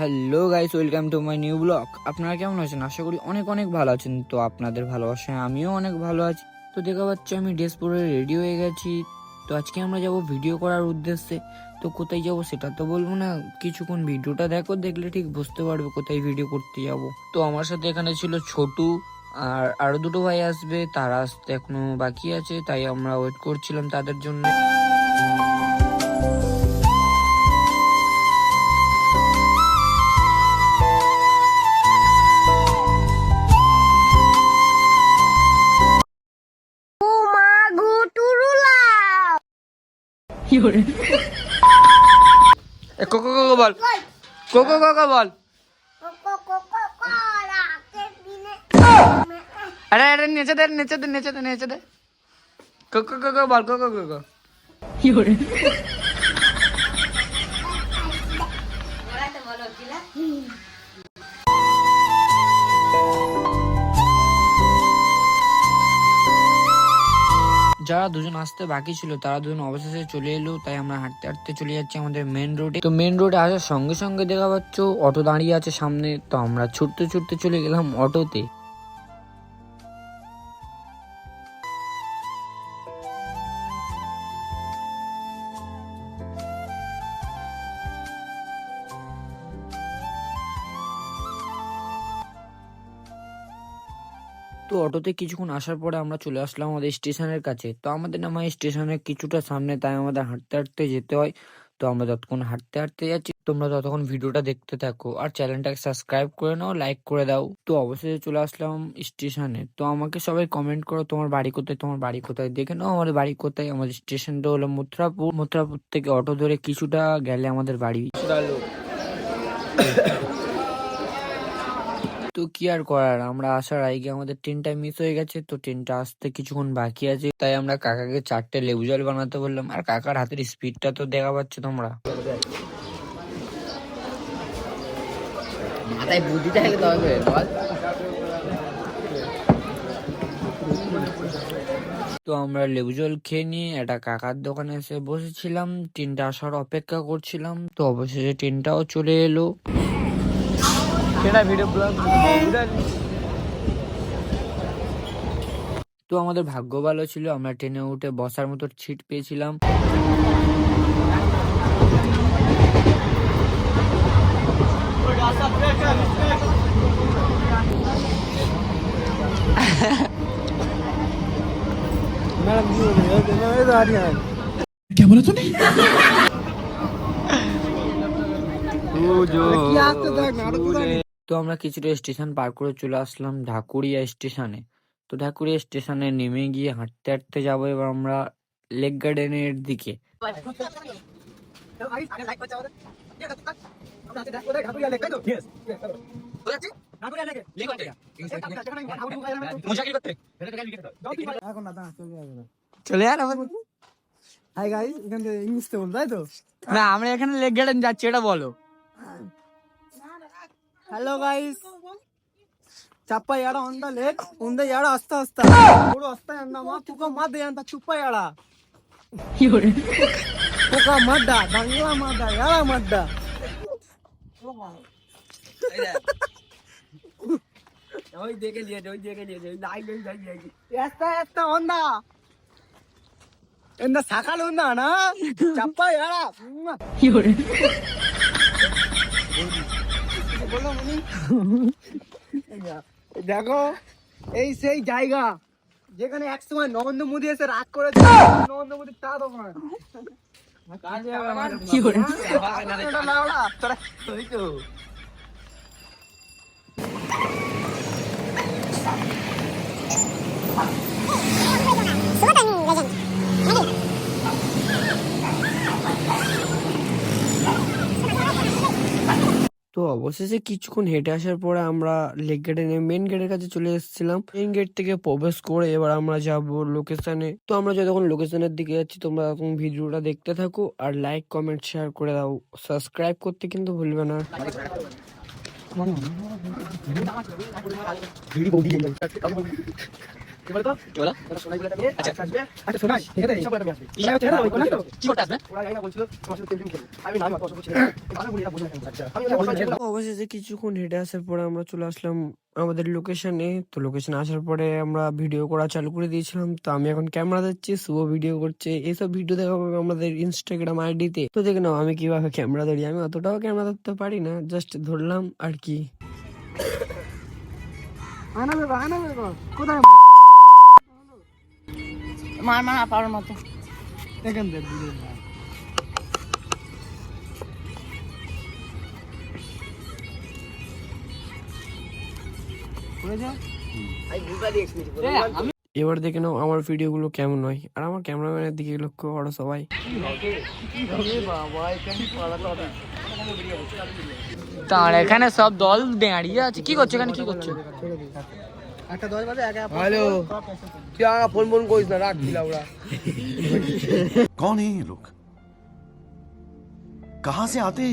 Hello guys welcome to my new blog আপনারা কেমন আছেন? আশা করি অনেক অনেক ভালো আছেন। তো আপনাদের ভালোবাসায় আমিও অনেক ভালো আছি। তো দেখা পাচ্ছি আমি ড্রেস পরে রেডি হয়ে গেছি। তো আজকে আমরা যাব ভিডিও করার উদ্দেশ্যে। তো কোথায় যাব সেটা তো বলব না। কিছুক্ষণ ভিডিওটা দেখো, দেখলে ঠিক বুঝতে পারবে কোথায় ভিডিও করতে যাব। তো আমার সাথে এখানে ছিল ছোটু, আর আরও দুটো ভাই আসবে। তারা আসতে এখনও বাকি আছে, তাই আমরা ওয়েট করছিলাম তাদের জন্য। কোকো কোকো বল কোকো কোকো বল আরে আরে নিচে দে নিচে দে নিচে দে নিচে দে কোকো কোকো বল কোকো কোকো যারা দুজন আসতে বাকি ছিল, তারা দুজন অবশেষে চলে এলো, তাই আমরা হাঁটতে হাঁটতে চলে যাচ্ছি আমাদের মেন রোডে তো মেন রোডে আসার সঙ্গে সঙ্গে দেখা পাচ্ছ, অটো দাঁড়িয়ে আছে সামনে, তো আমরা ছুটতে ছুটতে চলে গেলাম অটোতে। তো অটোতে কিছুক্ষণ আসার পরে আমরা চলে আসলাম আমাদের স্টেশনের কাছে। তো আমাদের নামা স্টেশনের কিছুটা সামনে, তাই আমাদের হাঁটতে হাঁটতে যেতে হয়। তো আমরা যতক্ষণ হাঁটতে হাঁটতে যাচ্ছি। তোমরা ততক্ষণ ভিডিওটা দেখতে থাকো। আর চ্যানেলটাকে সাবস্ক্রাইব করে নাও, লাইক করে দাও। তো অবশেষে চলে আসলাম স্টেশনে। তো আমাকে সবাই কমেন্ট করো, তোমার বাড়ি কোথায়? তোমার বাড়ি কোথায়? দেখে নাও আমাদের বাড়ি কোথায়। আমাদের স্টেশনটা হলো মথুরাপুর। মথুরাপুর থেকে অটো ধরে কিছুটা গেলে আমাদের বাড়ি। তো কি আর করার? আমরা আসার আগে আমাদের ট্রেনটা মিস হয়ে গেছে তো ট্রেনটা আসতে কিছুক্ষণ বাকি আছে। তাই আমরা কাকাকে চারটে লেবু জল বানাতে বললাম আর কাকার হাতের স্পিডটা তো দেখা পাচ্ছ তোমরা। মাথায় বুদ্ধি থাকলে তবে বল। তো আমরা লেবু জল খেয়ে নিয়ে একটা কাকার দোকানে এসে বসেছিলাম। ট্রেনটা আসার অপেক্ষা করছিলাম তো অবশেষে ট্রেনটাও চলে এলো। তো আমাদের ভাগ্য ভালো ছিল আমরা ট্রেনে উঠে বসার মতো সিট পেয়েছিলাম। তো আমরা কিছুটা স্টেশন পার করে চলে আসলাম ঢাকুরিয়া স্টেশনে। তো ঢাকুরিয়া স্টেশনে নেমে গিয়ে হাঁটতে হাঁটতে যাব এবার আমরা লেক গার্ডেনের দিকে। চলে আর হাই গাইস এখান থেকে ইংলিশতে বল তাই তো? না আমরা এখানে লেক গার্ডেন যাচ্ছি এটা বলো। హలో గైస్ చప్ప ఏడ ఉందా లేక్ ఉందా ఏడ వస్తా వస్తా ఇప్పుడు వస్తాయి అన్నామా కుక్క మద్ద ఎంత చుప్ప ఏడ కుక్క మడ్డ బంగ్లా మడ్డ ఏడ మడ్డ ওই দেখে নিয়েছে ওই দেখে নিয়েছে নাই নাই নাই নাই এস্তা এস্তা ওন্দা ఎంత సకాలు ఉందా చెప్ప ఏడా দেখো এই সেই জায়গা যেখানে এক সময় নরেন্দ্র মোদী এসে রাগ করেছে। নরেন্দ্র মোদী তা দোকান কি করে তো অবশেষে কিছুক্ষণ হেঁটে আসার পরে আমরা লেক গার্ডেনের মেন গেটের কাছে চলে এসেছিলাম। মেন গেট থেকে প্রবেশ করে এবার আমরা যাব লোকেশনে তো আমরা যতক্ষণ লোকেশনের দিকে যাচ্ছি, তোমরা এখন ভিডিওটা দেখতে থাকো আর লাইক কমেন্ট শেয়ার করে দাও। সাবস্ক্রাইব করতে কিন্তু ভুলবে না। কি বলতো? কি বলো? সোনাই বলে নিয়ে আচ্ছা। আসবে। আচ্ছা সোনাই এখানে এইসব বলে আসবে। ইশা হচ্ছে ওই কোনা তো কি করতে আসবে? ওরা জায়গা বলছিল তোমার সাথে টেবিল খেলবে। আমি না আমি অত কিছু বলি এটা বুঝে আচ্ছা। আমি বলছি ছেড়ে দাও। অবশেষে কিছুক্ষণ হেঁটে আসার পরে আমরা চলে আসলাম আমাদের লোকেশনে তো লোকেশনে আসার পরে আমরা ভিডিও করা চালু করে দিয়েছিলাম। তো আমি এখন ক্যামেরা দিচ্ছি শুভ ভিডিও করছে। এইসব ভিডিও দেখা পাবে আমাদের ইনস্টাগ্রাম আইডিতে তো দেখে নাও আমি কীভাবে ক্যামেরা ধরি? আমি অতটাও ক্যামেরা ধরতে পারি না জাস্ট ধরলাম আর কি। কর, আয়না বের কর। কোথায়? মার মার পাওয়ার মতো। এখান থেকে। এবার দেখে নাও আমার ভিডিওগুলো কেমন হয়। আর আমার ক্যামেরাম্যানের দিকে লক্ষ্য করো সবাই। তার এখানে সব দল দাঁড়িয়ে আছে। কি করছ এখানে? কি করছ? একটা দশ বাজে একা হ্যালো। তুই আমার ফোন ফোন করিস না রাখ দিলা ওরা কন এই লোক কাহা সে আতে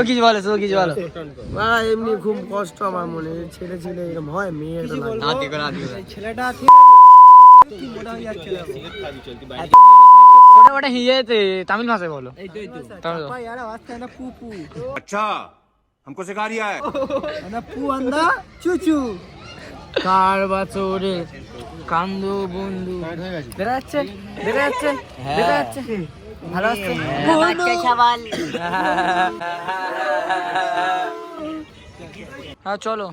কিছু বলো তুমি এমনি খুব কষ্ট আমার মনে। ছেলে ছেলে এরকম হয় মেয়ের ছেলেটা ঠিক ওটা ওটা হিয়েতে তামিল ভাষায় বলো তামিল চাপা यार आवाज का है ना पू पू अच्छा हमको सिखा रिया है है ना पू अंदा चूचू কার বছরে কান্দ বন্ধু দেখা যাচ্ছে দেখা যাচ্ছে দেখা যাচ্ছে ভালো আসছে হ্যাঁ চলো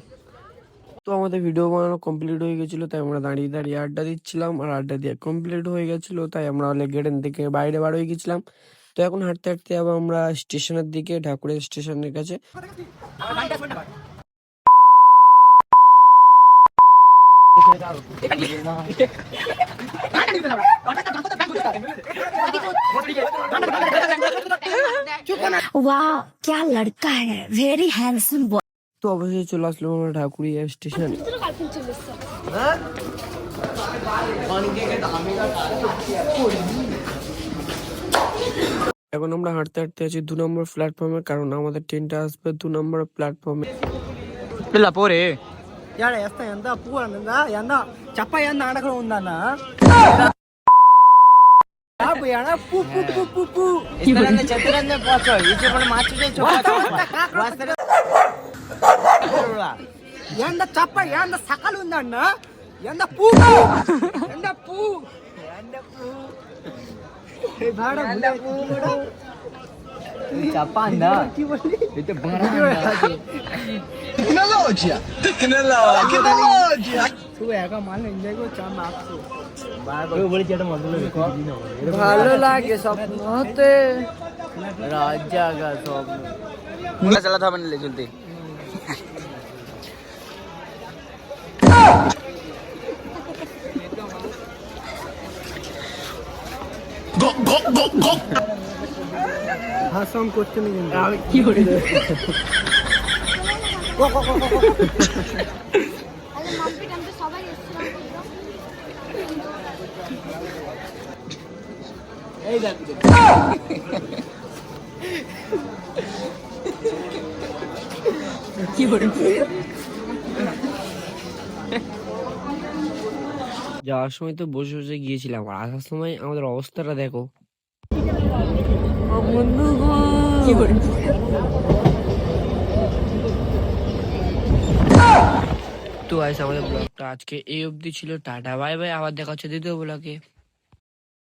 তো আমাদের ভিডিও বানানো কমপ্লিট হয়ে গেছিল তাই আমরা দাঁড়িয়ে দাঁড়িয়ে আড্ডা দিচ্ছিলাম আর আড্ডা দিয়ে কমপ্লিট হয়ে গেছিল তাই আমরা অনেক গেটেন থেকে বাইরে বার হয়ে গেছিলাম তো এখন হাঁটতে হাঁটতে আবার আমরা স্টেশনের দিকে ঠাকুরের স্টেশনের কাছে वाह क्या लड़का है वेरी हैंडसम बॉय তো অবশ্যই চলে আসলো আমরা ঢাকুরিয়া স্টেশন। এখন আমরা হাঁটতে হাঁটতে আছি দু নম্বর প্ল্যাটফর্মে কারণ আমাদের ট্রেনটা আসবে দু নম্বর প্ল্যাটফর্মে পরে। ಪೋರಿ ಯಾಡ ಎಸ್ತ అల్వా ఏంద చప్ప ఏంద సకలు ఉందన్న ఏంద పూ ఏంద పూ ఏంద పూ ఏంద పూ చప్పందా ఇది టెక్నాలజీయా టెక్నాలజీయా হবে না চলতে হাসাম করতে কি করে টাম্পি সবাই যাওয়ার সময় তো বসে বসে গিয়েছিলাম। আর আসার সময় আমাদের অবস্থাটা দেখো। তো আজ আমাদের ব্লগটা আজকে এই অবধি ছিল। টাটা বাই বাই আবার দেখা হচ্ছে দ্বিতীয় ব্লগে